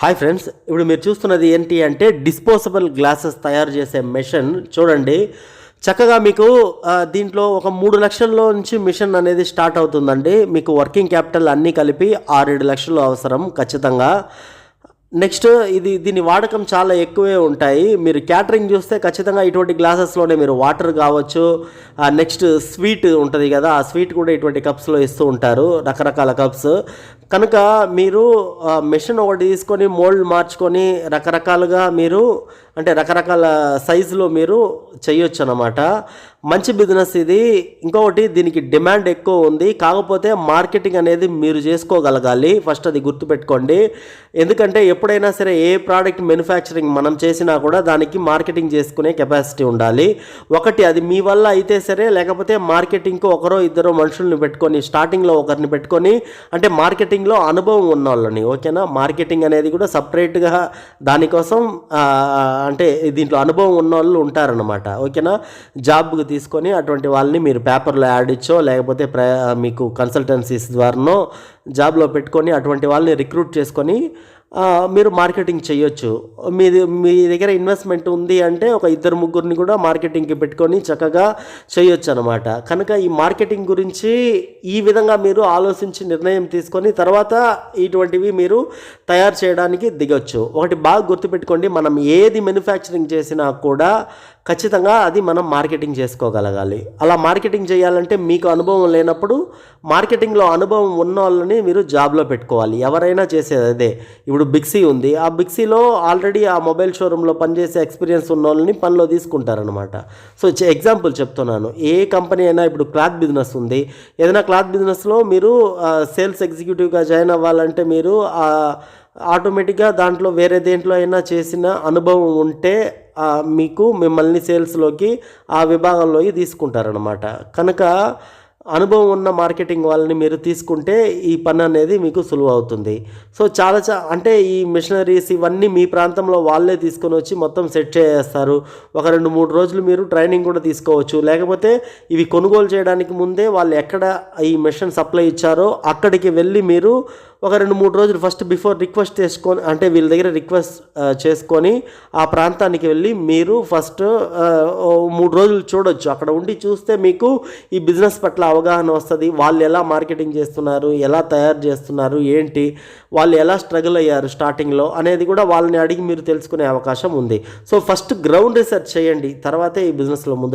Hi friends ఇప్పుడు మీరు చూస్తున్నది ఏంటి అంటే డిస్పోజబుల్ గ్లాసెస్ తయారు చేసే మెషిన్. చూడండి చక్కగా మీకు దీంట్లో ఒక మూడు లక్షల్లో నుంచి మిషన్ అనేది స్టార్ట్ అవుతుందండి. మీకు వర్కింగ్ క్యాపిటల్ అన్నీ కలిపి ఆరేడు లక్షలు అవసరం ఖచ్చితంగా. నెక్స్ట్ ఇది దీని వాడకం చాలా ఎక్కువే ఉంటాయి. మీరు క్యాటరింగ్ చూస్తే ఖచ్చితంగా ఇటువంటి గ్లాసెస్లోనే మీరు వాటర్ కావచ్చు. నెక్స్ట్ స్వీట్ ఉంటుంది కదా ఆ స్వీట్ కూడా ఇటువంటి కప్స్లో ఇస్తూ ఉంటారు రకరకాల కప్స్. కనుక మీరు మెషిన్ ఒకటి తీసుకొని మోల్డ్ మార్చుకొని రకరకాలుగా మీరు అంటే రకరకాల సైజులో మీరు చేయొచ్చు అనమాట మంచి బిజినెస్ ఇది. ఇంకొకటి దీనికి డిమాండ్ ఎక్కువ ఉంది. కాకపోతే మార్కెటింగ్ అనేది మీరు చేసుకోగలగాలి. ఫస్ట్ అది గుర్తుపెట్టుకోండి. ఎందుకంటే ఎప్పుడైనా సరే ఏ ప్రోడక్ట్ మ్యానుఫ్యాక్చరింగ్ మనం చేసినా కూడా దానికి మార్కెటింగ్ చేసుకునే కెపాసిటీ ఉండాలి. ఒకటి అది మీ వల్ల అయితే సరే లేకపోతే మార్కెటింగ్కు ఒకరో ఇద్దరు మనుషుల్ని పెట్టుకొని స్టార్టింగ్లో ఒకరిని పెట్టుకొని అంటే మార్కెటింగ్ మార్కెటింగ్లో అనుభవం ఉన్న వాళ్ళని ఓకేనా? మార్కెటింగ్ అనేది కూడా సపరేట్గా దానికోసం అంటే దీంట్లో అనుభవం ఉన్న వాళ్ళు ఉంటారనమాట ఓకేనా? జాబ్కి తీసుకొని అటువంటి వాళ్ళని మీరు పేపర్లో యాడ్ ఇచ్చో లేకపోతే ప్ర మీకు కన్సల్టెన్సీస్ ద్వారానో జాబ్లో పెట్టుకొని అటువంటి వాళ్ళని రిక్రూట్ చేసుకొని మీరు మార్కెటింగ్ చేయొచ్చు. మీది మీ దగ్గర ఇన్వెస్ట్మెంట్ ఉంది అంటే ఒక ఇద్దరు ముగ్గురిని కూడా మార్కెటింగ్కి పెట్టుకొని చక్కగా చేయొచ్చు అనమాట కనుక ఈ మార్కెటింగ్ గురించి ఈ విధంగా మీరు ఆలోచించి నిర్ణయం తీసుకొని తర్వాత ఇటువంటివి మీరు తయారు చేయడానికి దిగొచ్చు. ఒకటి బాగా గుర్తుపెట్టుకోండి మనం ఏది మ్యానుఫ్యాక్చరింగ్ చేసినా కూడా ఖచ్చితంగా అది మనం మార్కెటింగ్ చేసుకోగలగాలి. అలా మార్కెటింగ్ చేయాలంటే మీకు అనుభవం లేనప్పుడు మార్కెటింగ్లో అనుభవం ఉన్న వాళ్ళని మీరు జాబ్లో పెట్టుకోవాలి. ఎవరైనా చేసేది అదే. ఇప్పుడు బిక్సీ ఉంది. ఆ బిక్సీలో ఆల్రెడీ ఆ మొబైల్ షోరూంలో పనిచేసే ఎక్స్పీరియన్స్ ఉన్న వాళ్ళని పనిలో తీసుకుంటారనమాట సో ఎగ్జాంపుల్ చెప్తున్నాను. ఏ కంపెనీ అయినా ఇప్పుడు క్లాత్ బిజినెస్ ఉంది. ఏదైనా క్లాత్ బిజినెస్లో మీరు సేల్స్ ఎగ్జిక్యూటివ్గా జాయిన్ అవ్వాలంటే మీరు ఆటోమేటిక్గా దాంట్లో వేరే దేంట్లో అయినా చేసిన అనుభవం ఉంటే మీకు మిమ్మల్ని సేల్స్లోకి ఆ విభాగంలోకి తీసుకుంటారనమాట కనుక అనుభవం ఉన్న మార్కెటింగ్ వాళ్ళని మీరు తీసుకుంటే ఈ పని అనేది మీకు సులువు అవుతుంది సో చాలా చా అంటే ఈ మిషనరీస్ ఇవన్నీ మీ ప్రాంతంలో వాళ్ళే తీసుకొని వచ్చి మొత్తం సెట్ చేసేస్తారు. ఒక రెండు మూడు రోజులు మీరు ట్రైనింగ్ కూడా తీసుకోవచ్చు. లేకపోతే ఇవి కొనుగోలు చేయడానికి ముందే వాళ్ళు ఎక్కడ ఈ మిషన్ సప్లై ఇచ్చారో అక్కడికి వెళ్ళి మీరు ఒక రెండు మూడు రోజులు ఫస్ట్ బిఫోర్ రిక్వెస్ట్ చేసుకొని అంటే వీళ్ళ దగ్గర రిక్వెస్ట్ చేసుకొని ఆ ప్రాంతానికి వెళ్ళి మీరు ఫస్ట్ మూడు రోజులు చూడొచ్చు. అక్కడ ఉండి చూస్తే మీకు ఈ బిజినెస్ పట్ల అవగాహన వస్తుంది. వాళ్ళు ఎలా మార్కెటింగ్ చేస్తున్నారు ఎలా తయారు చేస్తున్నారు ఏంటి వాళ్ళు ఎలా స్ట్రగుల్ అయ్యారు స్టార్టింగ్లో అనేది కూడా వాళ్ళని అడిగి మీరు తెలుసుకునే అవకాశం ఉంది. సో ఫస్ట్ గ్రౌండ్ రీసెర్చ్ చేయండి తర్వాతే ఈ బిజినెస్లో ముందు